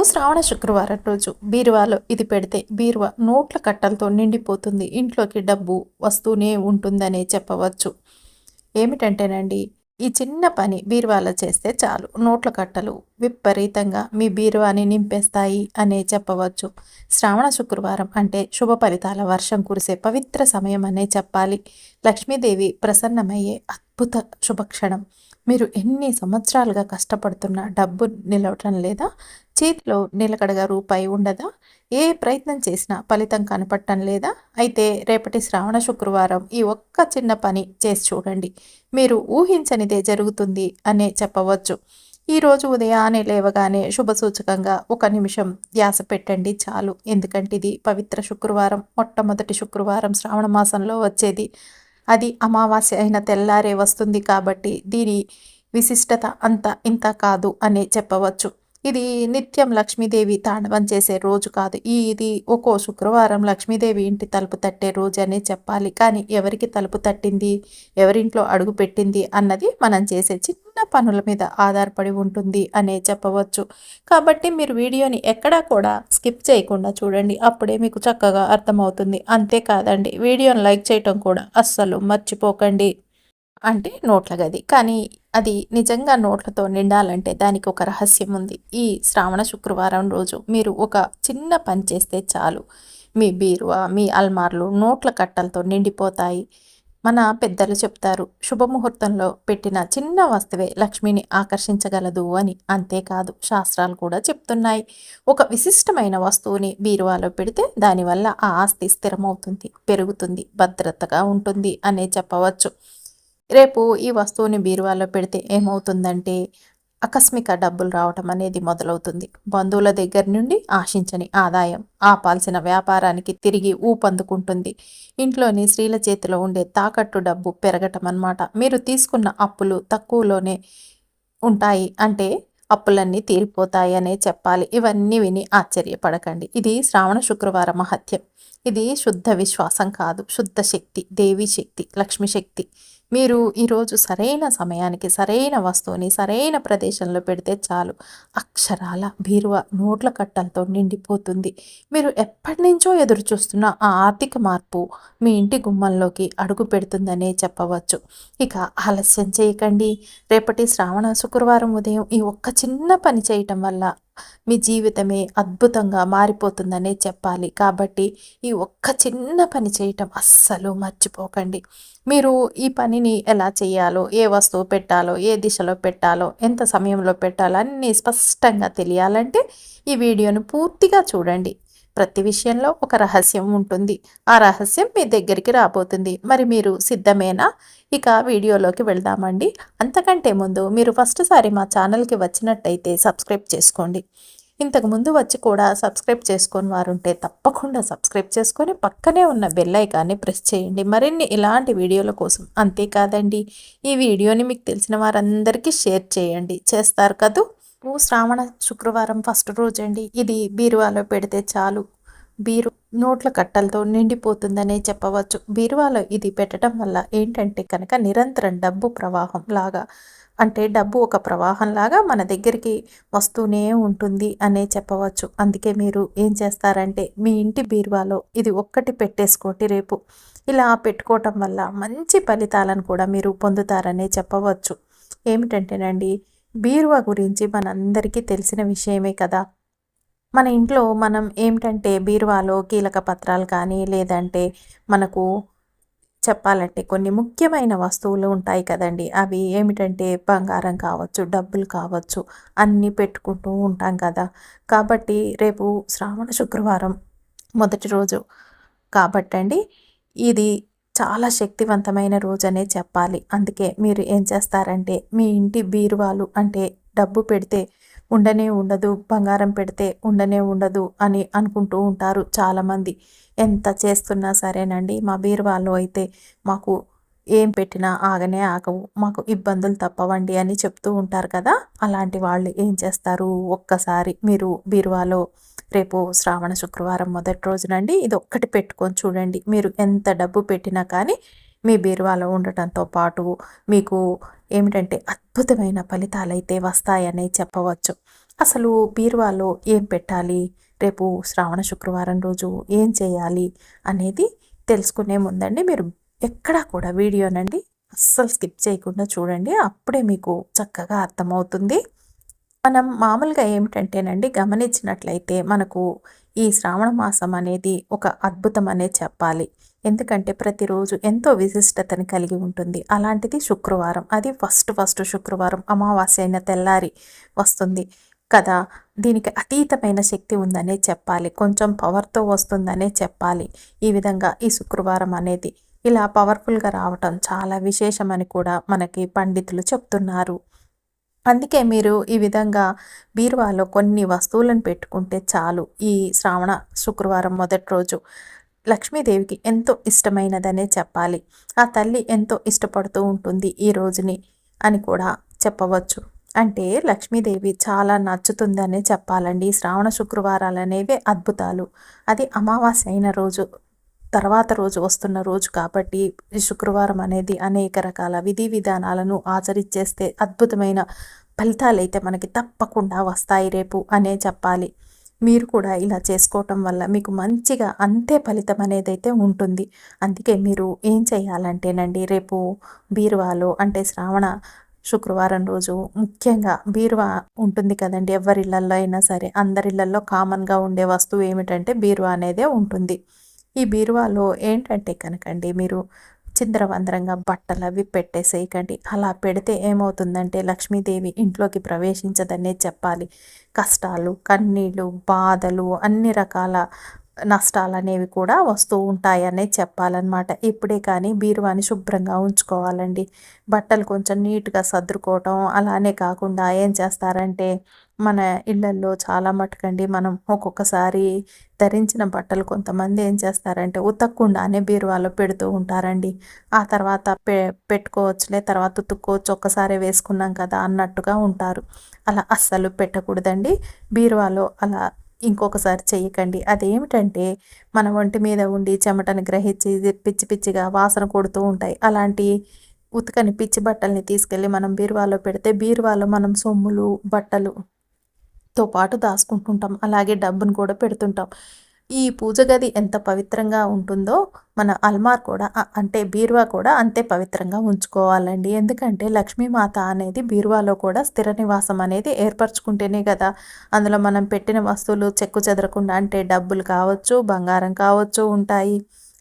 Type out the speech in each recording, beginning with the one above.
శ్రావణ శుక్రవారం రోజు బీరువాలో ఇది పెడితే బీరువా నోట్ల కట్టలతో నిండిపోతుంది. ఇంట్లోకి డబ్బు వస్తూనే ఉంటుందనే చెప్పవచ్చు. ఏమిటంటేనండి ఈ చిన్న పని బీరువాలో చేస్తే చాలు. నోట్ల కట్టలు విపరీతంగా మీ బీరువాని నింపేస్తాయి అనే చెప్పవచ్చు. శ్రావణ శుక్రవారం అంటే శుభ ఫలితాల వర్షం కురిసే పవిత్ర సమయం అనే చెప్పాలి. లక్ష్మీదేవి ప్రసన్నమయ్యే అద్భుత శుభక్షణం. మీరు ఎన్ని సంవత్సరాలుగా కష్టపడుతున్న డబ్బు నిలవటం లేదా చేతిలో నిలకడగా రూపాయి ఉండదా? ఏ ప్రయత్నం చేసినా ఫలితం కనపడటం లేదా? అయితే రేపటి శ్రావణ శుక్రవారం ఈ ఒక్క చిన్న పని చేసి చూడండి. మీరు ఊహించనిదే జరుగుతుంది అనే చెప్పవచ్చు. ఈరోజు ఉదయాన్నే లేవగానే శుభసూచకంగా ఒక నిమిషం ధ్యాస పెట్టండి చాలు. ఎందుకంటే ఇది పవిత్ర శుక్రవారం మొట్టమొదటి శుక్రవారం శ్రావణ మాసంలో వచ్చేది. అది అమావాస్య అయిన తెల్లారే వస్తుంది కాబట్టి దీని విశిష్టత అంత ఇంత కాదు అని చెప్పవచ్చు. ఇది నిత్యం లక్ష్మీదేవి తాండవం చేసే రోజు కాదు. ఇది ఒక్కో శుక్రవారం లక్ష్మీదేవి ఇంటి తలుపు తట్టే రోజు అనే చెప్పాలి. కానీ ఎవరికి తలుపు తట్టింది? ఎవరింట్లో అడుగు పెట్టింది? అన్నది మనం చేసే చిన్న పనుల మీద ఆధారపడి ఉంటుంది అనే చెప్పవచ్చు. కాబట్టి మీరు వీడియోని ఎక్కడా కూడా స్కిప్ చేయకుండా చూడండి. అప్పుడే మీకు చక్కగా అర్థమవుతుంది. అంతేకాదండి వీడియోని లైక్ చేయటం కూడా అస్సలు మర్చిపోకండి. అంటే నోట్ల గది కానీ అది నిజంగా నోట్లతో నిండాలంటే దానికి ఒక రహస్యం ఉంది ఈ శ్రావణ శుక్రవారం రోజు మీరు ఒక చిన్న పని చేస్తే చాలు. మీ బీరువా మీ అల్మార్లు నోట్ల కట్టలతో నిండిపోతాయి. మన పెద్దలు చెప్తారు శుభముహూర్తంలో పెట్టిన చిన్న వస్తువే లక్ష్మిని ఆకర్షించగలదు అని. అంతేకాదు శాస్త్రాలు కూడా చెప్తున్నాయి. ఒక విశిష్టమైన వస్తువుని బీరువాలో పెడితే దానివల్ల ఆ ఆస్తి స్థిరమవుతుంది పెరుగుతుంది భద్రతగా ఉంటుంది అనే చెప్పవచ్చు. రేపు ఈ వస్తువుని బీరువాలో పెడితే ఏమవుతుందంటే ఆకస్మిక డబ్బులు రావటం అనేది మొదలవుతుంది. బంధువుల దగ్గర నుండి ఆశించని ఆదాయం ఆపాల్సిన వ్యాపారానికి తిరిగి ఊపందుకుంటుంది. ఇంట్లోని స్త్రీల చేతిలో ఉండే తాకట్టు డబ్బు పెరగటం అన్నమాట మీరు తీసుకున్న అప్పులు తక్కువలోనే ఉంటాయి అంటే అప్పులన్నీ తీరిపోతాయి అనే చెప్పాలి. ఇవన్నీ విని ఆశ్చర్యపడకండి. ఇది శ్రావణ శుక్రవార మహత్యం. ఇది శుద్ధ విశ్వాసం కాదు. శుద్ధ శక్తి దేవి శక్తి లక్ష్మి శక్తి. మీరు ఈరోజు సరైన సమయానికి సరైన వస్తువుని సరైన ప్రదేశంలో పెడితే చాలు. అక్షరాల బీరువ నోట్ల కట్టలతో నిండిపోతుంది. మీరు ఎప్పటి నుంచో ఎదురు చూస్తున్న ఆ ఆర్థిక మార్పు మీ ఇంటి గుమ్మంలోకి అడుగు పెడుతుందనే చెప్పవచ్చు. ఇక ఆలస్యం చేయకండి. రేపటి శ్రావణ శుక్రవారం ఉదయం ఈ ఒక్క చిన్న పని చేయటం వల్ల మీ జీవితమే అద్భుతంగా మారిపోతుందనే చెప్పాలి. కాబట్టి ఈ ఒక్క చిన్న పని చేయటం అస్సలు మర్చిపోకండి. మీరు ఈ పనిని ఎలా చేయాలో ఏ వస్తువు పెట్టాలో ఏ దిశలో పెట్టాలో ఎంత సమయంలో పెట్టాలో అన్నీ స్పష్టంగా తెలియాలంటే ఈ వీడియోను పూర్తిగా చూడండి. ప్రతి విషయంలో ఒక రహస్యం ఉంటుంది. ఆ రహస్యం మీ దగ్గరికి రాబోతుంది. మరి మీరు సిద్ధమేనా? ఇక వీడియోలోకి వెళ్దామండి. అంతకంటే ముందు మీరు ఫస్ట్ సారి మా ఛానల్కి వచ్చినట్టయితే సబ్స్క్రైబ్ చేసుకోండి. ఇంతకుముందు వచ్చి కూడా సబ్స్క్రైబ్ చేసుకొని వారుంటే తప్పకుండా సబ్స్క్రైబ్ చేసుకొని పక్కనే ఉన్న బెల్ ఐకాన్ని ప్రెస్ చేయండి. మరిన్ని ఇలాంటి వీడియోల కోసం అంతేకాదండి. ఈ వీడియోని మీకు తెలిసిన వారందరికీ షేర్ చేయండి. చేస్తారు కదూ? శ్రావణ శుక్రవారం ఫస్ట్ రోజు అండి ఇది బీరువాలో పెడితే చాలు. బీరు నోట్ల కట్టలతో నిండిపోతుందనే చెప్పవచ్చు. బీరువాలో ఇది పెట్టడం వల్ల ఏంటంటే కనుక నిరంతరం డబ్బు ప్రవాహం లాగా అంటే డబ్బు ఒక ప్రవాహం లాగా మన దగ్గరికి వస్తూనే ఉంటుంది అనే చెప్పవచ్చు. అందుకే మీరు ఏం చేస్తారంటే మీ ఇంటి బీరువాలో ఇది ఒక్కటి పెట్టేసుకోండి రేపు. ఇలా పెట్టుకోవటం వల్ల మంచి ఫలితాలను కూడా మీరు పొందుతారనే చెప్పవచ్చు. ఏమిటంటేనండి బీరువా గురించి మనందరికీ తెలిసిన విషయమే కదా. మన ఇంట్లో మనం ఏమిటంటే బీరువాలో కీలక పత్రాలు కానీ లేదంటే మనకు చెప్పాలంటే కొన్ని ముఖ్యమైన వస్తువులు ఉంటాయి కదండి. అవి ఏమిటంటే బంగారం కావచ్చు డబ్బులు కావచ్చు అన్నీ పెట్టుకుంటూ ఉంటాం కదా. కాబట్టి రేపు శ్రావణ శుక్రవారం మొదటి రోజు కాబట్టండి. ఇది చాలా శక్తివంతమైన రోజనే చెప్పాలి. అందుకే మీరు ఏం చేస్తారంటే మీ ఇంటి బీరువాలు అంటే డబ్బు పెడితే ఉండనే ఉండదు బంగారం పెడితే ఉండనే ఉండదు అని అనుకుంటూ ఉంటారు చాలామంది. ఎంత చేస్తున్నా సరేనండి మా బీరువాలో అయితే మాకు ఏం పెట్టినా ఆగనే ఆగవు మాకు ఇబ్బందులు తప్పవండి అని చెప్తూ ఉంటారు కదా. అలాంటి వాళ్ళు ఏం చేస్తారు? ఒక్కసారి మీరు బీరువాలో రేపు శ్రావణ శుక్రవారం మొదటి రోజునండి. ఇది ఒక్కటి పెట్టుకొని చూడండి. మీరు ఎంత డబ్బు పెట్టినా కానీ మీ బీరువాలో ఉండటంతో పాటు మీకు ఏమిటంటే అద్భుతమైన ఫలితాలు అయితే వస్తాయని చెప్పవచ్చు. అసలు బీరువాలో ఏం పెట్టాలి? రేపు శ్రావణ శుక్రవారం రోజు ఏం చేయాలి? అనేది తెలుసుకునే ముందండి. మీరు ఎక్కడా కూడా వీడియోనండి అస్సలు స్కిప్ చేయకుండా చూడండి. అప్పుడే మీకు చక్కగా అర్థమవుతుంది. మనం మామూలుగా ఏమిటంటేనండి గమనించినట్లయితే మనకు ఈ శ్రావణ మాసం అనేది ఒక అద్భుతం అనే చెప్పాలి. ఎందుకంటే ప్రతిరోజు ఎంతో విశిష్టతని కలిగి ఉంటుంది. అలాంటిది శుక్రవారం. అది ఫస్ట్ ఫస్ట్ శుక్రవారం. అమావాస్య అయిన తెల్లారి వస్తుంది కదా. దీనికి అతీతమైన శక్తి ఉందనే చెప్పాలి. కొంచెం పవర్తో వస్తుందనే చెప్పాలి. ఈ విధంగా ఈ శుక్రవారం అనేది ఇలా పవర్ఫుల్గా రావటం చాలా విశేషమని కూడా మనకి పండితులు చెప్తున్నారు. అందుకే మీరు ఈ విధంగా బీరువాలో కొన్ని వస్తువులను పెట్టుకుంటే చాలు. ఈ శ్రావణ శుక్రవారం మొదటి రోజు లక్ష్మీదేవికి ఎంతో ఇష్టమైనదనే చెప్పాలి. ఆ తల్లి ఎంతో ఇష్టపడుతూ ఉంటుంది ఈ రోజుని అని కూడా చెప్పవచ్చు. అంటే లక్ష్మీదేవి చాలా నచ్చుతుందనే చెప్పాలండి. శ్రావణ శుక్రవారాలు అనేవి అద్భుతాలు. అది అమావాస్య అయిన రోజు తర్వాత రోజు వస్తున్న రోజు కాబట్టి శుక్రవారం అనేది అనేక రకాల విధి విధానాలను ఆచరించేస్తే అద్భుతమైన ఫలితాలు అయితే మనకి తప్పకుండా వస్తాయి రేపు అనే చెప్పాలి. మీరు కూడా ఇలా చేసుకోవటం వల్ల మీకు మంచిగా అంతే ఫలితం అనేది అయితే ఉంటుంది. అందుకే మీరు ఏం చేయాలంటేనండి రేపు బీరువాలో అంటే శ్రావణ శుక్రవారం రోజు ముఖ్యంగా బీరువా ఉంటుంది కదండి ఎవరిళ్ళల్లో అయినా సరే అందరిళ్ళల్లో కామన్గా ఉండే వస్తువు ఏమిటంటే బీరువా అనేదే ఉంటుంది. ఈ బీరువాలో ఏంటంటే కనుకండి మీరు చిందరవందరంగా బట్టలు అవి పెట్టేసేయకండి. అలా పెడితే ఏమవుతుందంటే లక్ష్మీదేవి ఇంట్లోకి ప్రవేశించదనే చెప్పాలి. కష్టాలు కన్నీళ్ళు బాధలు అన్ని రకాల నష్టాలు అనేవి కూడా వస్తూ ఉంటాయనే చెప్పాలన్నమాట. ఇప్పుడే కానీ బీరువాని శుభ్రంగా ఉంచుకోవాలండి. బట్టలు కొంచెం నీట్గా సర్దుకోవటం అలానే కాకుండా ఏం చేస్తారంటే మన ఇళ్ళల్లో చాలా మటుకండి మనం ఒక్కొక్కసారి ధరించిన బట్టలు కొంతమంది ఏం చేస్తారంటే ఉతక్కుండానే బీరువాలో పెడుతూ ఉంటారండి. ఆ తర్వాత పె పెట్టుకోవచ్చులే తర్వాత ఉతుక్కోవచ్చు ఒక్కసారి వేసుకున్నాం కదా అన్నట్టుగా ఉంటారు. అలా అస్సలు పెట్టకూడదండి. బీరువాలో అలా ఇంకొకసారి చేయకండి అదేమిటంటే మన ఒంటి మీద ఉండి చెమటను గ్రహించి పిచ్చి పిచ్చిగా వాసన కొడుతూ ఉంటాయి. అలాంటి ఉతకని పిచ్చి బట్టల్ని తీసుకెళ్ళి మనం బీరువాలో పెడితే బీరువాలో మనం సొమ్ములు బట్టలు తో పాటు దాచుకుంటుంటాం. అలాగే డబ్బును కూడా పెడుతుంటాం. ఈ పూజ గది ఎంత పవిత్రంగా ఉంటుందో మన అల్మార్ కూడా అంటే బీరువా కూడా అంతే పవిత్రంగా ఉంచుకోవాలండి. ఎందుకంటే లక్ష్మీమాత అనేది బీరువాలో కూడా స్థిర నివాసం అనేది ఏర్పరచుకుంటేనే కదా అందులో మనం పెట్టిన వస్తువులు చెక్కు చెదరకుండా అంటే డబ్బులు కావచ్చు బంగారం కావచ్చు ఉంటాయి.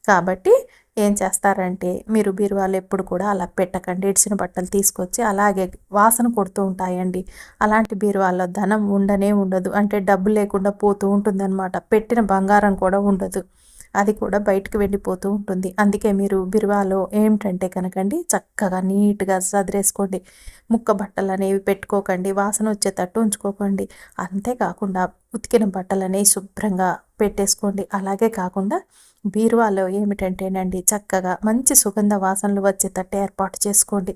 కాబట్టి ఏం చేస్తారంటే మీరు బీరువాలు ఎప్పుడు కూడా అలా పెట్టకండి. ఇడిచిన బట్టలు తీసుకొచ్చి అలాగే వాసన కొడుతూ ఉంటాయండి. అలాంటి బీరువాల్లో ధనం ఉండనే ఉండదు. అంటే డబ్బు లేకుండా పోతూ ఉంటుందన్నమాట. పెట్టిన బంగారం కూడా ఉండదు. అది కూడా బయటకు వెళ్ళిపోతూ ఉంటుంది. అందుకే మీరు బిరువాలో ఏమిటంటే కనుకండి చక్కగా నీట్గా సదిరేసుకోండి. ముక్క బట్టలు అనేవి పెట్టుకోకండి వాసన వచ్చేటట్టు ఉంచుకోకండి. అంతేకాకుండా ఉతికిన బట్టలు అనేవి శుభ్రంగా పెట్టేసుకోండి. అలాగే కాకుండా బీరువాలో ఏమిటంటేనండి చక్కగా మంచి సుగంధ వాసనలు వచ్చేటట్టు ఏర్పాటు చేసుకోండి.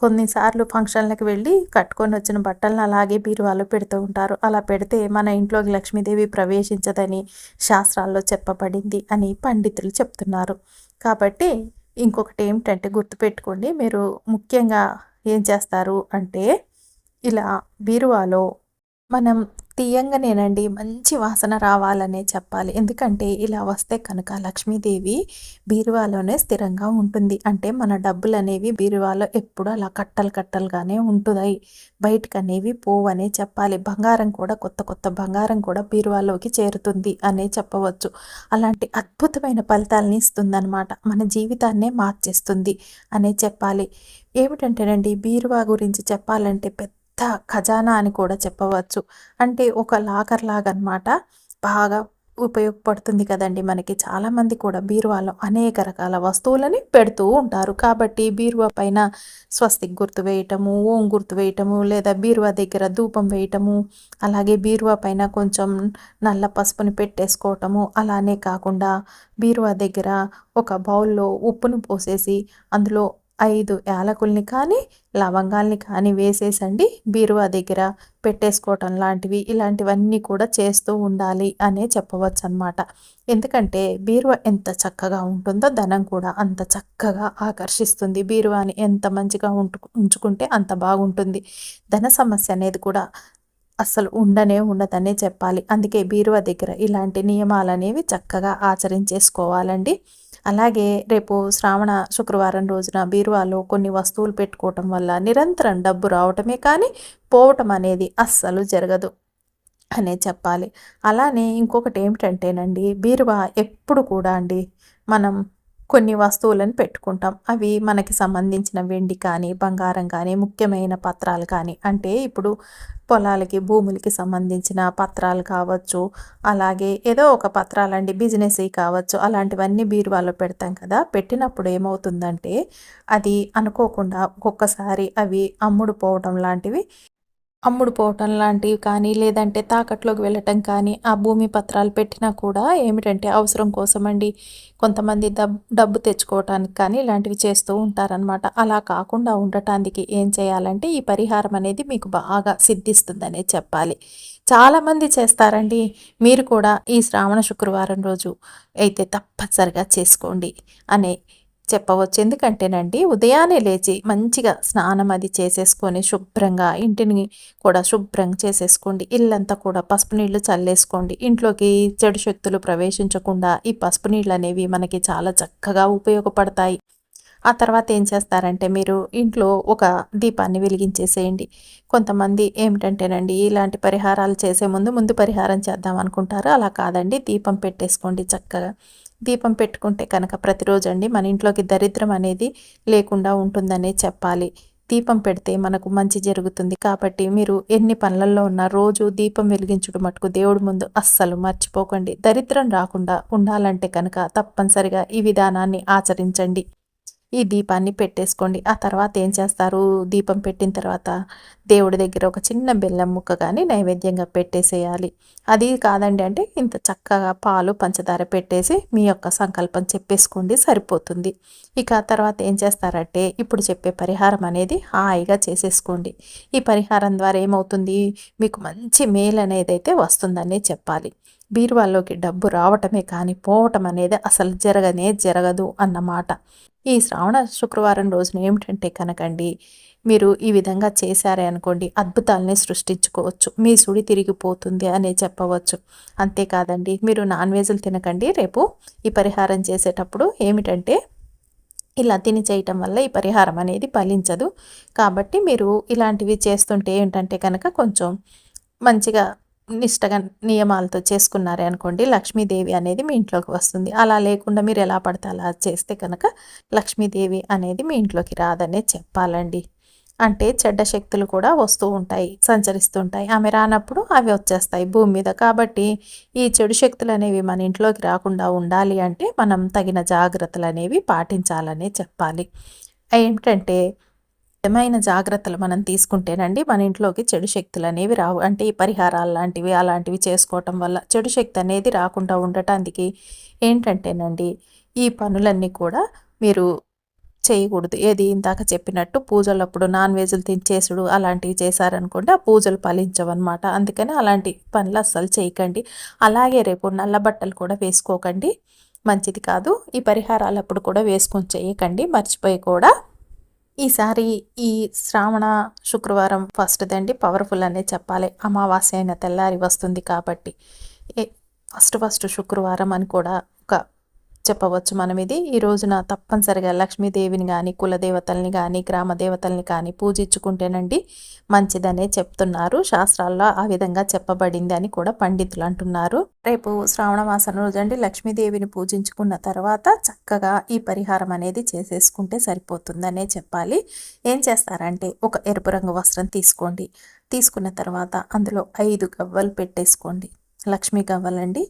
కొన్నిసార్లు ఫంక్షన్లకు వెళ్ళి కట్టుకొని వచ్చిన బట్టలను అలాగే బీరువాలో పెడుతూ ఉంటారు. అలా పెడితే మన ఇంట్లోకి లక్ష్మీదేవి ప్రవేశించదని శాస్త్రాల్లో చెప్పబడింది అని పండితులు చెప్తున్నారు. కాబట్టి ఇంకొకటి ఏమిటంటే గుర్తుపెట్టుకోండి మీరు ముఖ్యంగా ఏం చేస్తారు అంటే ఇలా బీరువాలో మనం తీయంగానేనండి మంచి వాసన రావాలనే చెప్పాలి. ఎందుకంటే ఇలా వస్తే కనుక లక్ష్మీదేవి బీరువాలోనే స్థిరంగా ఉంటుంది. అంటే మన డబ్బులు అనేవి బీరువాలో ఎప్పుడు అలా కట్టలు కట్టలుగానే ఉంటున్నాయి. బయటకు అనేవి పోవనే చెప్పాలి. బంగారం కూడా కొత్త కొత్త బంగారం కూడా బీరువాలోకి చేరుతుంది అనే చెప్పవచ్చు. అలాంటి అద్భుతమైన ఫలితాలని ఇస్తుందన్నమాట. మన జీవితాన్నే మార్చేస్తుంది అనే చెప్పాలి. ఏమిటంటేనండి బీరువా గురించి చెప్పాలంటే పెద్ద పెద్ద ఖజానా అని కూడా చెప్పవచ్చు. అంటే ఒక లాకర్ లాగనమాట. బాగా ఉపయోగపడుతుంది కదండి మనకి. చాలామంది కూడా బీరువాలో అనేక రకాల వస్తువులని పెడుతూ ఉంటారు. కాబట్టి బీరువా పైన స్వస్తిక్ గుర్తు వేయటము ఓం గుర్తు వేయటము లేదా బీరువా దగ్గర ధూపం వేయటము అలాగే బీరువా పైన కొంచెం నల్ల పసుపుని పెట్టేసుకోవటము అలానే కాకుండా బీరువా దగ్గర ఒక బౌల్లో ఉప్పును పోసేసి అందులో ఐదు యాలకుల్ని కానీ లవంగాల్ని కానీ వేసేసండి. బీరువా దగ్గర పెట్టేసుకోవటం లాంటివి ఇలాంటివన్నీ కూడా చేస్తూ ఉండాలి అనే చెప్పవచ్చు అనమాట ఎందుకంటే బీరువా ఎంత చక్కగా ఉంటుందో ధనం కూడా అంత చక్కగా ఆకర్షిస్తుంది. బీరువాని ఎంత మంచిగా ఉంటు ఉంచుకుంటే అంత బాగుంటుంది. ధన సమస్య అనేది కూడా అస్సలు ఉండనే ఉండదనే చెప్పాలి. అందుకే బీరువా దగ్గర ఇలాంటి నియమాలు అనేవి చక్కగా ఆచరించేసుకోవాలండి. అలాగే రేపు శ్రావణ శుక్రవారం రోజున బీరువాలో కొన్ని వస్తువులు పెట్టుకోవటం వల్ల నిరంతరం డబ్బు రావటమే కానీ పోవటం అనేది అస్సలు జరగదు అనే చెప్పాలి. అలానే ఇంకొకటి ఏమిటంటేనండి బీరువా ఎప్పుడు కూడా అండి మనం కొన్ని వస్తువులను పెట్టుకుంటాం. అవి మనకి సంబంధించిన వెండి కానీ బంగారం కానీ ముఖ్యమైన పత్రాలు కానీ అంటే ఇప్పుడు పొలాలకి భూములకి సంబంధించిన పత్రాలు కావచ్చు అలాగే ఏదో ఒక పత్రాలండి బిజినెస్ కావచ్చు అలాంటివన్నీ బీరువాలో పెడతాం కదా. పెట్టినప్పుడు ఏమవుతుందంటే అది అనుకోకుండా ఒక్కొక్కసారి అవి అమ్ముడు పోవడం లాంటివి అమ్ముడు పోవటం లాంటివి కానీ లేదంటే తాకట్లోకి వెళ్ళటం కానీ ఆ భూమి పత్రాలు పెట్టినా కూడా ఏమిటంటే అవసరం కోసమండి. కొంతమంది డబ్ డబ్బు తెచ్చుకోవటానికి కానీ ఇలాంటివి చేస్తూ ఉంటారనమాట అలా కాకుండా ఉండటానికి ఏం చేయాలంటే ఈ పరిహారం అనేది మీకు బాగా సిద్ధిస్తుందనే చెప్పాలి. చాలామంది చేస్తారండి. మీరు కూడా ఈ శ్రావణ శుక్రవారం రోజు అయితే తప్పనిసరిగా చేసుకోండి అనే చెప్పవచ్చు. ఎందుకంటేనండి ఉదయాన్నే లేచి మంచిగా స్నానం అది చేసేసుకొని శుభ్రంగా ఇంటిని కూడా శుభ్రంగా చేసేసుకోండి. ఇల్లంతా కూడా పసుపు నీళ్ళు చల్లేసుకోండి. ఇంట్లోకి చెడు శక్తులు ప్రవేశించకుండా ఈ పసుపు నీళ్ళు అనేవి మనకి చాలా చక్కగా ఉపయోగపడతాయి. ఆ తర్వాత ఏం చేస్తారంటే మీరు ఇంట్లో ఒక దీపాన్ని వెలిగించేసేయండి. కొంతమంది ఏమిటంటేనండి ఇలాంటి పరిహారాలు చేసే ముందు ముందు పరిహారం చేద్దాం అనుకుంటారు. అలా కాదండి దీపం పెట్టేసుకోండి చక్కగా. దీపం పెట్టుకుంటే కనుక ప్రతిరోజు అండి మన ఇంట్లోకి దరిద్రం అనేది లేకుండా ఉంటుందనే చెప్పాలి. దీపం పెడితే మనకు మంచి జరుగుతుంది. కాబట్టి మీరు ఎన్ని పనులలో ఉన్నా రోజు దీపం వెలిగించుడు మటుకు దేవుడి ముందు అస్సలు మర్చిపోకండి. దరిద్రం రాకుండా ఉండాలంటే కనుక తప్పనిసరిగా ఈ విధానాన్ని ఆచరించండి. ఈ దీపాన్ని పెట్టేసుకోండి. ఆ తర్వాత ఏం చేస్తారు? దీపం పెట్టిన తర్వాత దేవుడి దగ్గర ఒక చిన్న బెల్లం ముక్క కానీ నైవేద్యంగా పెట్టేసేయాలి. అది కాదండి అంటే ఇంత చక్కగా పాలు పంచదార పెట్టేసి మీ యొక్క సంకల్పం చెప్పేసుకోండి సరిపోతుంది. ఇక తర్వాత ఏం చేస్తారంటే ఇప్పుడు చెప్పే పరిహారం అనేది హాయిగా చేసేసుకోండి. ఈ పరిహారం ద్వారా ఏమవుతుంది? మీకు మంచి మేలు అనేది అయితే వస్తుందనే చెప్పాలి. బీరువాల్లోకి డబ్బు రావటమే కానీ పోవటం అనేది అసలు జరగనే జరగదు అన్నమాట ఈ శ్రావణ శుక్రవారం రోజున ఏమిటంటే కనకండి మీరు ఈ విధంగా చేశారే అనుకోండి అద్భుతాలని సృష్టించుకోవచ్చు. మీ సుడి తిరిగిపోతుంది అనే చెప్పవచ్చు. అంతేకాదండి మీరు నాన్ వెజ్లు తినకండి. రేపు ఈ పరిహారం చేసేటప్పుడు ఏమిటంటే ఇలా తిని చేయటం వల్ల ఈ పరిహారం అనేది ఫలించదు. కాబట్టి మీరు ఇలాంటివి చేస్తుంటే ఏంటంటే కనుక కొంచెం మంచిగా నిష్టగా నియమాలతో చేసుకున్నారే అనుకోండి లక్ష్మీదేవి అనేది మీ ఇంట్లోకి వస్తుంది. అలా లేకుండా మీరు ఎలా పడితే అలా చేస్తే కనుక లక్ష్మీదేవి అనేది మీ ఇంట్లోకి రాదనే చెప్పాలండి. అంటే చెడ్డ శక్తులు కూడా వస్తూ ఉంటాయి సంచరిస్తుంటాయి. ఆమె రానప్పుడు అవి వచ్చేస్తాయి భూమి మీద. కాబట్టి ఈ చెడు శక్తులు అనేవి మన ఇంట్లోకి రాకుండా ఉండాలి అంటే మనం తగిన జాగ్రత్తలు అనేవి పాటించాలనే చెప్పాలి. ఏంటంటే ఏమైనా జాగ్రత్తలు మనం తీసుకుంటేనండి మన ఇంట్లోకి చెడు శక్తులు అనేవి రావు. అంటే ఈ పరిహారాలు లాంటివి అలాంటివి చేసుకోవటం వల్ల చెడు శక్తి అనేది రాకుండా ఉండటానికి ఏంటంటేనండి ఈ పనులన్నీ కూడా మీరు చేయకూడదు. ఏది ఇందాక చెప్పినట్టు పూజలప్పుడు నాన్ వెజ్లు తినేసుడు అలాంటివి చేశారనుకోండి ఆ పూజలు ఫలించవన్నమాట. అందుకని అలాంటి పనులు అస్సలు చేయకండి. అలాగే రేపు నల్ల బట్టలు కూడా వేసుకోకండి. మంచిది కాదు. ఈ పరిహారాలు అప్పుడు కూడా వేసుకొని చేయకండి. మర్చిపోయి కూడా ఈసారి ఈ శ్రావణ శుక్రవారం ఫస్ట్ దండి పవర్ఫుల్ అనే చెప్పాలి. అమావాస్య అయిన తెల్లారి వస్తుంది కాబట్టి. ఫస్ట్ ఫస్ట్ శుక్రవారం అని కూడా చెప్పవచ్చు మనం ఇది. ఈ రోజున తప్పనిసరిగా లక్ష్మీదేవిని కానీ కులదేవతల్ని కానీ గ్రామ దేవతల్ని కానీ పూజించుకుంటేనండి మంచిదనే చెప్తున్నారు. శాస్త్రాల్లో ఆ విధంగా చెప్పబడింది అని కూడా పండితులు అంటున్నారు. రేపు శ్రావణ మాసం రోజు అండి లక్ష్మీదేవిని పూజించుకున్న తర్వాత చక్కగా ఈ పరిహారం అనేది చేసేసుకుంటే సరిపోతుందనే చెప్పాలి. ఏం చేస్తారంటే ఒక ఎరుపు రంగు వస్త్రం తీసుకోండి. తీసుకున్న తర్వాత అందులో ఐదు గవ్వలు పెట్టేసుకోండి. లక్ష్మీ గవ్వలండి.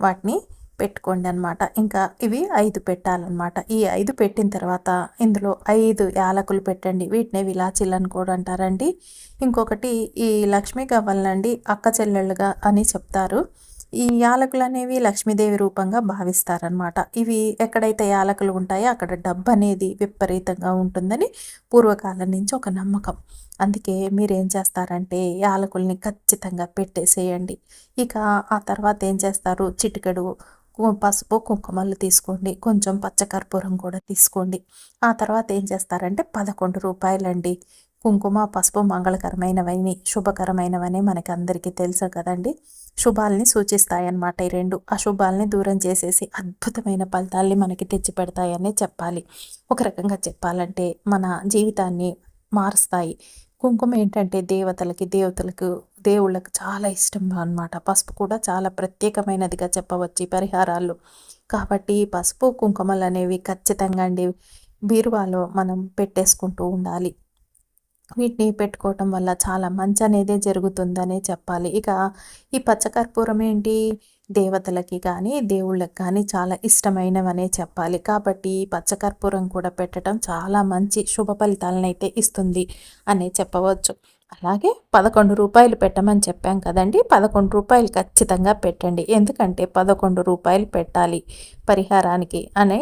వాటిని పెట్టుకోండి అనమాట ఇంకా ఇవి ఐదు పెట్టాలన్నమాట ఈ ఐదు పెట్టిన తర్వాత ఇందులో ఐదు యాలకులు పెట్టండి. వీటిని విలాచీలు అని కూడా అంటారండి. ఇంకొకటి ఈ లక్ష్మీ గవ్వలనండి అక్క చెల్లెళ్ళుగా అని చెప్తారు. ఈ యాలకులు అనేవి లక్ష్మీదేవి రూపంగా భావిస్తారనమాట. ఇవి ఎక్కడైతే యాలకులు ఉంటాయో అక్కడ డబ్బు అనేది విపరీతంగా ఉంటుందని పూర్వకాలం నుంచి ఒక నమ్మకం. అందుకే మీరు ఏం చేస్తారంటే యాలకుల్ని ఖచ్చితంగా పెట్టేసేయండి. ఇక ఆ తర్వాత ఏం చేస్తారు? చిటికెడు పసుపు కుంకుమలు తీసుకోండి. కొంచెం పచ్చకర్పూరం కూడా తీసుకోండి. ఆ తర్వాత ఏం చేస్తారంటే పదకొండు రూపాయలండి. కుంకుమ పసుపు మంగళకరమైనవని శుభకరమైనవని మనకి అందరికీ తెలుసు కదండి. శుభాల్ని సూచిస్తాయన్నమాట ఈ రెండు. అశుభాలని దూరం చేసేసి అద్భుతమైన ఫలితాల్ని మనకి తెచ్చిపెడతాయని చెప్పాలి. ఒక రకంగా చెప్పాలంటే మన జీవితాన్ని మారుస్తాయి. కుంకుమ ఏంటంటే దేవతలకి దేవతలకు దేవుళ్ళకి చాలా ఇష్టం అనమాట పసుపు కూడా చాలా ప్రత్యేకమైనదిగా చెప్పవచ్చు ఈ పరిహారాలు కాబట్టి పసుపు కుంకుమలు అనేవి ఖచ్చితంగా అండి. బీరువాలో మనం పెట్టేసుకుంటూ ఉండాలి. వీటిని పెట్టుకోవటం వల్ల చాలా మంచి అనేది జరుగుతుందనే చెప్పాలి. ఇక ఈ పచ్చకర్పూరం ఏంటి? దేవతలకి కానీ దేవుళ్ళకి కానీ చాలా ఇష్టమైనవనే చెప్పాలి. కాబట్టి ఈ పచ్చకర్పూరం కూడా పెట్టడం చాలా మంచి శుభ ఫలితాలనైతే ఇస్తుంది అనే చెప్పవచ్చు. అలాగే పదకొండు రూపాయలు పెట్టమని చెప్పాం కదండి. పదకొండు రూపాయలు ఖచ్చితంగా పెట్టండి. ఎందుకంటే పదకొండు రూపాయలు పెట్టాలి పరిహారానికి అనే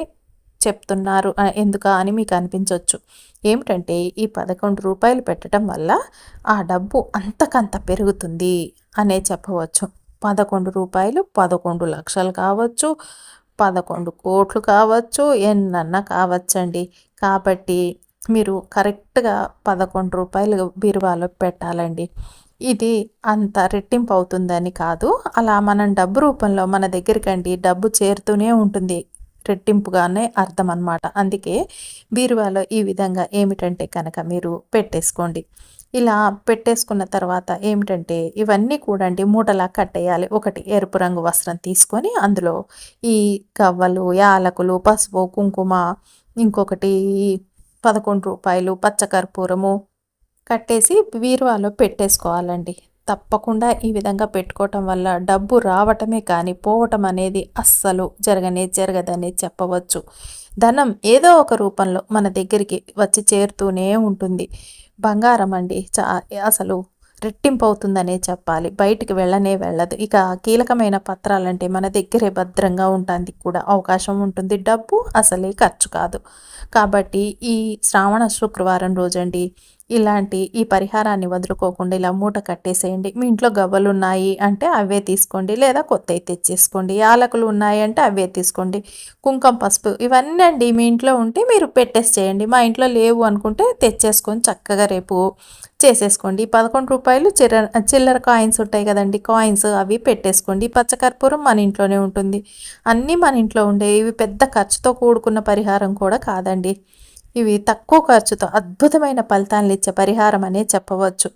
చెప్తున్నారు. ఎందుక అని మీకు అనిపించవచ్చు ఏమిటంటే ఈ పదకొండు రూపాయలు పెట్టడం వల్ల ఆ డబ్బు అంతకంత పెరుగుతుంది అనే చెప్పవచ్చు. పదకొండు రూపాయలు పదకొండు లక్షలు కావచ్చు పదకొండు కోట్లు కావచ్చు ఎన్నన్నా కావచ్చండి. కాబట్టి మీరు కరెక్ట్గా పదకొండు రూపాయలు బీరువాలో పెట్టాలండి. ఇది అంత రెట్టింపు అవుతుందని కాదు. అలా మనం డబ్బు రూపంలో మన దగ్గరికండి డబ్బు చేరుతూనే ఉంటుంది. రెట్టింపుగానే అర్థం అనమాట అందుకే బీరువాలో ఈ విధంగా ఏమిటంటే కనుక మీరు పెట్టేసుకోండి. ఇలా పెట్టేసుకున్న తర్వాత ఏమిటంటే ఇవన్నీ కూడండి మూటలా కట్టేయాలి. ఒకటి ఎరుపు రంగు వస్త్రం తీసుకొని అందులో ఈ కవ్వలు యాలకులు పసుపు కుంకుమ ఇంకొకటి పదకొండు రూపాయలు పచ్చకర్పూరము కట్టేసి బీరువాలో పెట్టేసుకోవాలండి. తప్పకుండా ఈ విధంగా పెట్టుకోవటం వల్ల డబ్బు రావటమే కానీ పోవటం అనేది అస్సలు జరగనే జరగదని చెప్పవచ్చు. ధనం ఏదో ఒక రూపంలో మన దగ్గరికి వచ్చి చేరుతూనే ఉంటుంది. బంగారం అండి చా అసలు రెట్టింపు అవుతుందనే చెప్పాలి. బయటికి వెళ్ళనే వెళ్ళదు. ఇక కీలకమైన పత్రాలంటే మన దగ్గరే భద్రంగా ఉంటుంది కూడా అవకాశం ఉంటుంది. డబ్బు అసలే ఖర్చు కాదు. కాబట్టి ఈ శ్రావణ శుక్రవారం రోజండి ఇలాంటి ఈ పరిహారాన్ని వదులుకోకుండా ఇలా మూట కట్టేసేయండి. మీ ఇంట్లో గవ్వలు ఉన్నాయి అంటే అవే తీసుకోండి. లేదా కొత్తవి తెచ్చేసుకోండి. యాలకులు ఉన్నాయి అంటే అవే తీసుకోండి. కుంకుమ పసుపు ఇవన్నీ అండి మీ ఇంట్లో ఉంటే మీరు పెట్టేసి చేయండి మా ఇంట్లో లేవు అనుకుంటే తెచ్చేసుకొని చక్కగా రేపు చేసేసుకోండి. పదకొండు రూపాయలు చిర చిల్లర కాయిన్స్ ఉంటాయి కదండి. కాయిన్స్ అవి పెట్టేసుకోండి. పచ్చకర్పూరం మన ఇంట్లోనే ఉంటుంది. అన్నీ మన ఇంట్లో ఉండే. ఇవి పెద్ద ఖర్చుతో కూడుకున్న పరిహారం కూడా కాదండి. ఇవి తక్కువ ఖర్చుతో అద్భుతమైన ఫలితాలను ఇచ్చే పరిహారం అనే చెప్పవచ్చు.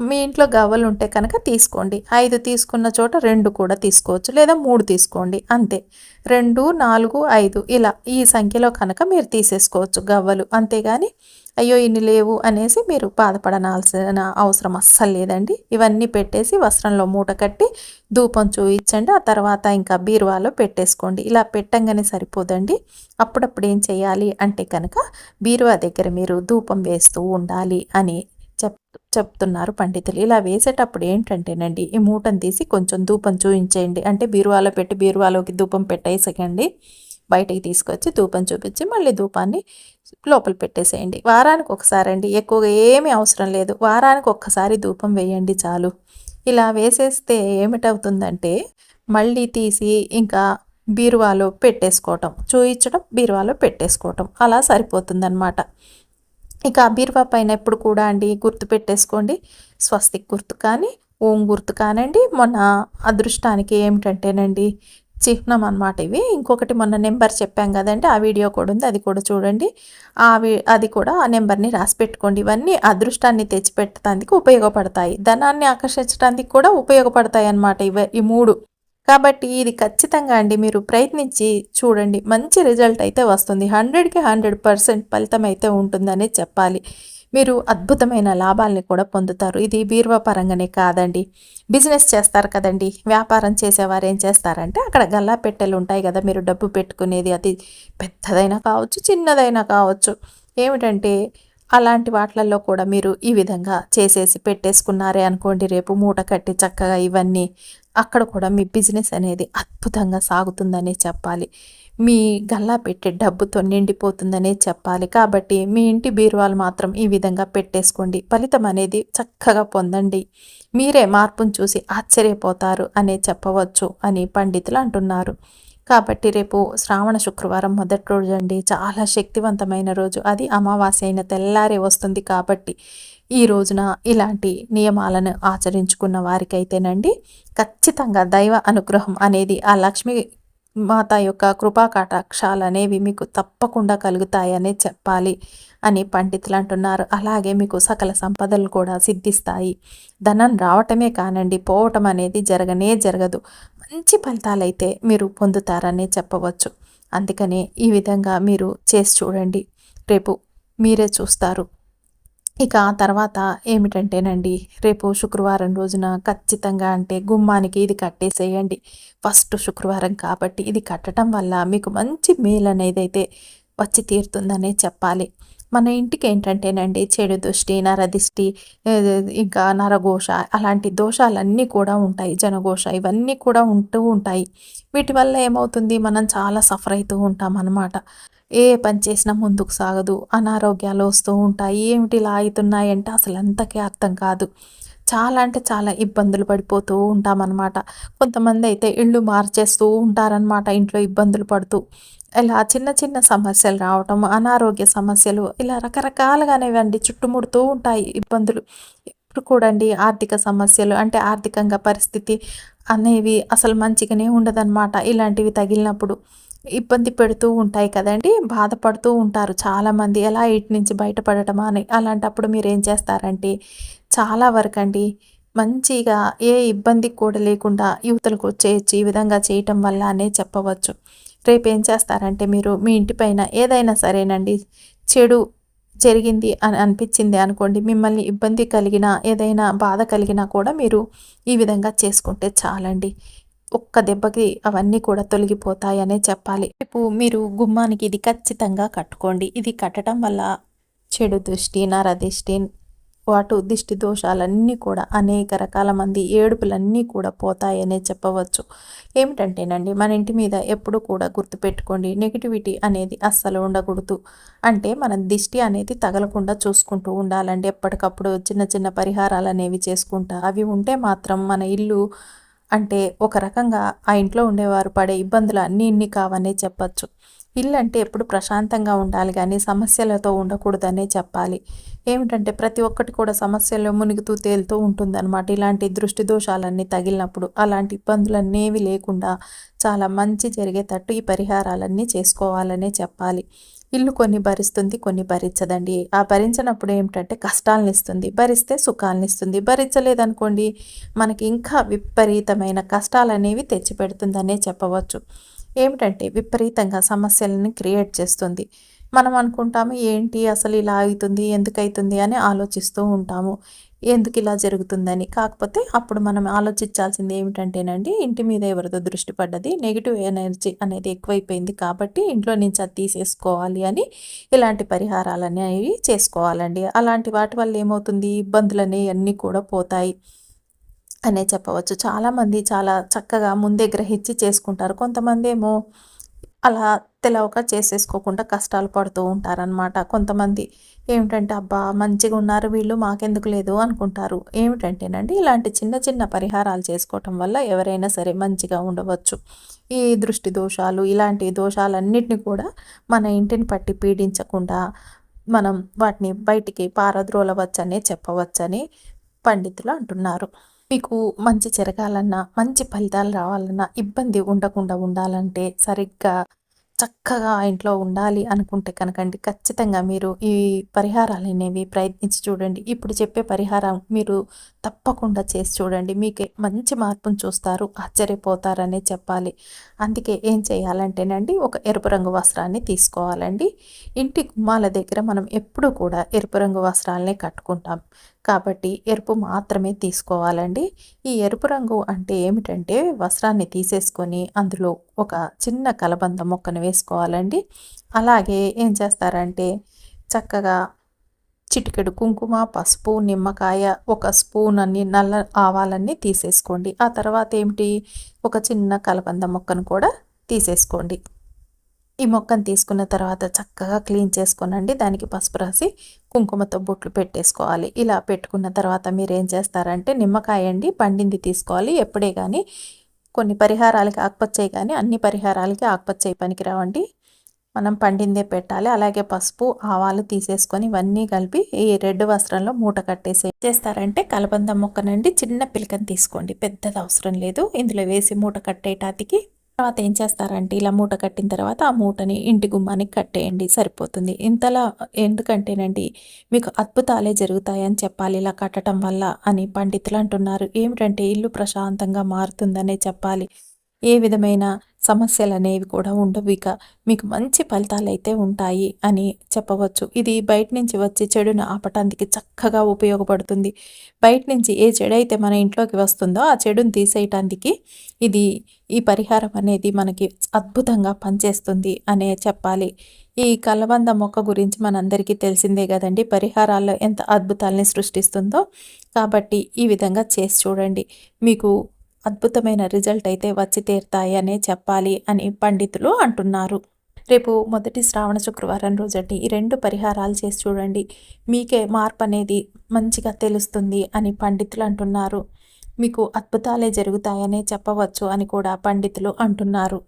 మీ ఇంట్లో గవ్వలు ఉంటే కనుక తీసుకోండి. ఐదు తీసుకున్న చోట రెండు కూడా తీసుకోవచ్చు లేదా మూడు తీసుకోండి. అంతే. రెండు నాలుగు ఐదు ఇలా ఈ సంఖ్యలో కనుక మీరు తీసేసుకోవచ్చు గవ్వలు. అంతేగాని అయ్యో ఇన్ని లేవు అనేసి మీరు బాధపడనాల్సిన అవసరం అస్సలు లేదండి. ఇవన్నీ పెట్టేసి వస్త్రంలో మూట కట్టి ధూపం చూయించండి. ఆ తర్వాత ఇంకా బీరువాలో పెట్టేసుకోండి. ఇలా పెట్టంగానే సరిపోదండి. అప్పుడప్పుడు ఏం చేయాలి అంటే కనుక బీరువా దగ్గర మీరు ధూపం వేస్తూ ఉండాలి అని చెప్ చెప్తున్నారు పండితులు. ఇలా వేసేటప్పుడు ఏంటంటేనండి ఈ మూటను తీసి కొంచెం ధూపం చూయించేయండి. అంటే బీరువాలో పెట్టి బీరువాలోకి ధూపం పెట్టేసకండి బయటికి తీసుకొచ్చి ధూపం చూపించి మళ్ళీ ధూపాన్ని లోపల పెట్టేసేయండి. వారానికి ఒకసారి అండి ఎక్కువగా ఏమీ అవసరం లేదు. వారానికి ఒక్కసారి ధూపం వేయండి చాలు. ఇలా వేసేస్తే ఏమిటవుతుందంటే మళ్ళీ తీసి ఇంకా బీరువాలో పెట్టేసుకోవటం చూయించడం బీరువాలో పెట్టేసుకోవటం అలా సరిపోతుందన్నమాట. ఇక బీరువా పైన ఎప్పుడు కూడా అండి గుర్తు పెట్టేసుకోండి. స్వస్తిక్ గుర్తు కానీ ఓం గుర్తు కానండి. మొన్న అదృష్టానికి ఏమిటంటేనండి చిహ్నం అనమాట ఇవి. ఇంకొకటి మొన్న నెంబర్ చెప్పాం కదండి ఆ వీడియో కూడా ఉంది అది కూడా చూడండి. ఆ అది కూడా ఆ నెంబర్ని రాసి పెట్టుకోండి. ఇవన్నీ అదృష్టాన్ని తెచ్చిపెట్టడానికి ఉపయోగపడతాయి. ధనాన్ని ఆకర్షించడానికి కూడా ఉపయోగపడతాయి అన్నమాట ఇవి ఈ మూడు. కాబట్టి ఇది ఖచ్చితంగా అండి మీరు ప్రయత్నించి చూడండి. మంచి రిజల్ట్ అయితే వస్తుంది. హండ్రెడ్కి హండ్రెడ్ పర్సెంట్ ఫలితం అయితే ఉంటుందనే చెప్పాలి. మీరు అద్భుతమైన లాభాలని కూడా పొందుతారు. ఇది బీరువా పరంగానే కాదండి. బిజినెస్ చేస్తారు కదండి. వ్యాపారం చేసేవారు ఏం చేస్తారంటే అక్కడ గల్లా పెట్టెలు ఉంటాయి కదా మీరు డబ్బు పెట్టుకునేది అది పెద్దదైనా కావచ్చు చిన్నదైనా కావచ్చు. ఏమిటంటే అలాంటి వాటిలలో కూడా మీరు ఈ విధంగా చేసేసి పెట్టేసుకున్నారే అనుకోండి రేపు మూట కట్టి చక్కగా ఇవన్నీ అక్కడ కూడా మీ బిజినెస్ అనేది అద్భుతంగా సాగుతుందనే చెప్పాలి. మీ గల్లా పెట్టే డబ్బుతో నిండిపోతుందనే చెప్పాలి. కాబట్టి మీ ఇంటి బీరువాలు మాత్రం ఈ విధంగా పెట్టేసుకోండి. ఫలితం అనేది చక్కగా పొందండి. మీరే మార్పును చూసి ఆశ్చర్యపోతారు అనే చెప్పవచ్చు అని పండితులు అంటున్నారు. కాబట్టి రేపు శ్రావణ శుక్రవారం మొదటి రోజు అండి. చాలా శక్తివంతమైన రోజు. అది అమావాస్య అయిన తెల్లారే వస్తుంది కాబట్టి ఈ రోజున ఇలాంటి నియమాలను ఆచరించుకున్న వారికైతేనండి ఖచ్చితంగా దైవ అనుగ్రహం అనేది ఆ లక్ష్మి మాత యొక్క కృపా కటాక్షాలు అనేవి మీకు తప్పకుండా కలుగుతాయనే చెప్పాలి అని పండితులు అంటున్నారు. అలాగే మీకు సకల సంపదలు కూడా సిద్ధిస్తాయి. ధనం రావటమే కానండి పోవటం అనేది జరగనే జరగదు. మంచి ఫలితాలైతే మీరు పొందుతారనే చెప్పవచ్చు. అందుకనే ఈ విధంగా మీరు చేసి చూడండి. రేపు మీరే చూస్తారు. ఇక ఆ తర్వాత ఏమిటంటేనండి రేపు శుక్రవారం రోజున ఖచ్చితంగా అంటే గుమ్మానికి ఇది కట్టేసేయండి. ఫస్ట్ శుక్రవారం కాబట్టి ఇది కట్టడం వల్ల మీకు మంచి మేలు అనేది అయితే వచ్చి తీరుతుందనే చెప్పాలి. మన ఇంటికి ఏంటంటేనండి చెడు దృష్టి నరదిష్టి ఇంకా నరఘోష అలాంటి దోషాలన్నీ కూడా ఉంటాయి. జనఘోష ఇవన్నీ కూడా ఉంటూ ఉంటాయి. వీటి వల్ల ఏమవుతుంది? మనం చాలా సఫర్ అవుతూ ఉంటాం అన్నమాట ఏ పని చేసినా ముందుకు సాగదు. అనారోగ్యాలు వస్తూ ఉంటాయి. ఏమిటి ఇలా అవుతున్నాయంటే అసలు అంతకే అర్థం కాదు. చాలా అంటే చాలా ఇబ్బందులు పడిపోతూ ఉంటామన్నమాట. కొంతమంది అయితే ఇళ్ళు మార్చేస్తూ ఉంటారనమాట ఇంట్లో ఇబ్బందులు పడుతూ. ఇలా చిన్న చిన్న సమస్యలు రావటం అనారోగ్య సమస్యలు ఇలా రకరకాలుగానేవండి చుట్టుముడుతూ ఉంటాయి ఇబ్బందులు. ఇప్పుడు కూడండి ఆర్థిక సమస్యలు అంటే ఆర్థికంగా పరిస్థితి అనేవి అసలు మంచిగానే ఉండదన్నమాట. ఇలాంటివి తగిలినప్పుడు ఇబ్బంది పెడుతూ ఉంటాయి కదండి. బాధపడుతూ ఉంటారు చాలామంది. ఎలా ఇటు నుంచి బయటపడటమా అని. అలాంటప్పుడు మీరు ఏం చేస్తారంటే చాలా వరకు అండి మంచిగా ఏ ఇబ్బంది కూడా లేకుండా యువతలకు వచ్చేయచ్చు ఈ విధంగా చేయటం వల్ల అనే చెప్పవచ్చు. రేపు ఏం చేస్తారంటే మీరు మీ ఇంటిపైన ఏదైనా సరేనండి చెడు జరిగింది అని అనిపించింది అనుకోండి మిమ్మల్ని ఇబ్బంది కలిగిన ఏదైనా బాధ కలిగినా కూడా మీరు ఈ విధంగా చేసుకుంటే చాలండి. ఒక్క దెబ్బకి అవన్నీ కూడా తొలగిపోతాయనే చెప్పాలి. రేపు మీరు గుమ్మానికి ఇది ఖచ్చితంగా కట్టుకోండి. ఇది కట్టడం వల్ల చెడు దృష్టి నరదిష్టి వాటు దిష్టి దోషాలన్నీ కూడా అనేక రకాల మంది ఏడుపులన్నీ కూడా పోతాయనే చెప్పవచ్చు. ఏమిటంటేనండి మన ఇంటి మీద ఎప్పుడు కూడా గుర్తుపెట్టుకోండి నెగిటివిటీ అనేది అస్సలు ఉండకూడదు. అంటే మన దిష్టి అనేది తగలకుండా చూసుకుంటూ ఉండాలండి. ఎప్పటికప్పుడు చిన్న చిన్న పరిహారాలు అనేవి చేసుకుంటా అవి ఉంటే మాత్రం మన ఇల్లు అంటే ఒక రకంగా ఆ ఇంట్లో ఉండేవారు పడే ఇబ్బందులు అన్నీ ఇన్ని కావనే చెప్పచ్చు. ఇల్లు అంటే ఎప్పుడు ప్రశాంతంగా ఉండాలి కానీ సమస్యలతో ఉండకూడదనే చెప్పాలి. ఏమిటంటే ప్రతి ఒక్కటి కూడా సమస్యలు మునిగుతూ తేలుతూ ఉంటుందన్నమాట. ఇలాంటి దృష్టి దోషాలన్నీ తగిలినప్పుడు అలాంటి ఇబ్బందులనేవి లేకుండా చాలా మంచి జరిగేటట్టు ఈ పరిహారాలన్నీ చేసుకోవాలనే చెప్పాలి. ఇల్లు కొన్ని భరిస్తుంది కొన్ని భరించదండి. ఆ భరించినప్పుడు ఏమిటంటే కష్టాలను ఇస్తుంది. భరిస్తే సుఖాలను ఇస్తుంది. భరించలేదనుకోండి మనకి ఇంకా విపరీతమైన కష్టాలు అనేవి తెచ్చిపెడుతుందనే చెప్పవచ్చు. ఏమిటంటే విపరీతంగా సమస్యలను క్రియేట్ చేస్తుంది. మనం అనుకుంటాము ఏంటి అసలు ఇలా అవుతుంది? ఎందుకు అవుతుంది అని ఆలోచిస్తూ ఉంటాము. ఎందుకు ఇలా జరుగుతుందని. కాకపోతే అప్పుడు మనం ఆలోచించాల్సింది ఏమిటంటేనండి ఇంటి మీద ఎవరితో దృష్టి పడ్డది నెగిటివ్ ఎనర్జీ అనేది ఎక్కువైపోయింది కాబట్టి ఇంట్లో నుంచి అది తీసేసుకోవాలి అని ఇలాంటి పరిహారాలు అనేవి చేసుకోవాలండి. అలాంటి వాటి వల్ల ఏమవుతుంది? ఇబ్బందులు అనేవి అన్నీ కూడా పోతాయి అనే చెప్పవచ్చు. చాలామంది చాలా చక్కగా ముందే గ్రహించి చేసుకుంటారు. కొంతమంది ఏమో అలా తెలవక చేసేసుకోకుండా కష్టాలు పడుతూ ఉంటారనమాట కొంతమంది ఏమిటంటే అబ్బా మంచిగా ఉన్నారు వీళ్ళు మాకెందుకు లేదు అనుకుంటారు. ఏమిటంటేనండి ఇలాంటి చిన్న చిన్న పరిహారాలు చేసుకోవటం వల్ల ఎవరైనా సరే మంచిగా ఉండవచ్చు. ఈ దృష్టి దోషాలు ఇలాంటి దోషాలన్నిటిని కూడా మన ఇంటిని పట్టి పీడించకుండా మనం వాటిని బయటికి పారద్రోలవచ్చనే చెప్పవచ్చని పండితులు అంటున్నారు. మీకు మంచి జరగాలన్నా మంచి ఫలితాలు రావాలన్నా ఇబ్బంది ఉండకుండా ఉండాలంటే సరిగ్గా చక్కగా ఇంట్లో ఉండాలి అనుకుంటే కనుకండి ఖచ్చితంగా మీరు ఈ పరిహారాలు అనేవి ప్రయత్నించి చూడండి. ఇప్పుడు చెప్పే పరిహారం మీరు తప్పకుండా చేసి చూడండి. మీకు మంచి మార్పును చూస్తారు ఆశ్చర్యపోతారనే చెప్పాలి. అందుకే ఏం చేయాలంటేనండి ఒక ఎరుపు రంగు వస్త్రాన్ని తీసుకోవాలండి. ఇంటి గుమ్మాల దగ్గర మనం ఎప్పుడూ కూడా ఎరుపు రంగు వస్త్రాలనే కట్టుకుంటాం. కాబట్టి ఎరుపు మాత్రమే తీసుకోవాలండి. ఈ ఎరుపు రంగు అంటే ఏమిటంటే వస్త్రాన్ని తీసేసుకొని అందులో ఒక చిన్న కలబంద మొక్కను వేసుకోవాలండి. అలాగే ఏం చేస్తారంటే చక్కగా చిటికెడు కుంకుమ పసుపు నిమ్మకాయ ఒక స్పూన్ అన్ని నల్ల ఆవాలన్నీ తీసేసుకోండి. ఆ తర్వాత ఏమిటి? ఒక చిన్న కలబంద మొక్కను కూడా తీసేసుకోండి. ఈ మొక్కను తీసుకున్న తర్వాత చక్కగా క్లీన్ చేసుకోనండి. దానికి పసుపు రాసి కుంకుమతో బొట్లు పెట్టేసుకోవాలి. ఇలా పెట్టుకున్న తర్వాత మీరు ఏం చేస్తారంటే నిమ్మకాయ అండి పండింది తీసుకోవాలి. ఎప్పుడే కానీ కొన్ని పరిహారాలకి ఆకుపచ్చయి కానీ అన్ని పరిహారాలకి ఆకుపచ్చయి పనికిరావండి. మనం పండిందే పెట్టాలి. అలాగే పసుపు ఆవాలు తీసేసుకొని ఇవన్నీ కలిపి ఈ రెడ్ వస్త్రంలో మూట కట్టేసి చేస్తారంటే కలబంద మొక్కనండి చిన్న పిలకని తీసుకోండి. పెద్దది అవసరం లేదు. ఇందులో వేసి మూట కట్టేటానికి తర్వాత ఏం చేస్తారంటే ఇలా మూట కట్టిన తర్వాత ఆ మూటని ఇంటి గుమ్మానికి కట్టేయండి సరిపోతుంది. ఇంతలా ఎందుకంటేనండి మీకు అద్భుతాలే జరుగుతాయని చెప్పాలి. ఇలా కట్టడం వల్ల అని పండితులు అంటున్నారు. ఏమిటంటే ఇల్లు ప్రశాంతంగా మారుతుందనే చెప్పాలి. ఏ విధమైన సమస్యలు అనేవి కూడా ఉండవు. ఇక మీకు మంచి ఫలితాలు అయితే ఉంటాయి అని చెప్పవచ్చు. ఇది బయట నుంచి వచ్చే చెడును ఆపటానికి చక్కగా ఉపయోగపడుతుంది. బయట నుంచి ఏ చెడు అయితే మన ఇంట్లోకి వస్తుందో ఆ చెడును తీసేయటానికి ఇది ఈ పరిహారం అనేది మనకి అద్భుతంగా పనిచేస్తుంది అనే చెప్పాలి. ఈ కలబంద మొక్క గురించి మనందరికీ తెలిసిందే కదండి. పరిహారాల్లో ఎంత అద్భుతాలని సృష్టిస్తుందో. కాబట్టి ఈ విధంగా చేసి చూడండి. మీకు అద్భుతమైన రిజల్ట్ అయితే వచ్చి తీరుతాయి అనే చెప్పాలి అని పండితులు అంటున్నారు. రేపు మొదటి శ్రావణ శుక్రవారం రోజటి ఈ రెండు పరిహారాలు చేసి చూడండి. మీకే మార్పు అనేది మంచిగా తెలుస్తుంది అని పండితులు అంటున్నారు. మీకు అద్భుతాలే జరుగుతాయనే చెప్పవచ్చు అని కూడా పండితులు అంటున్నారు.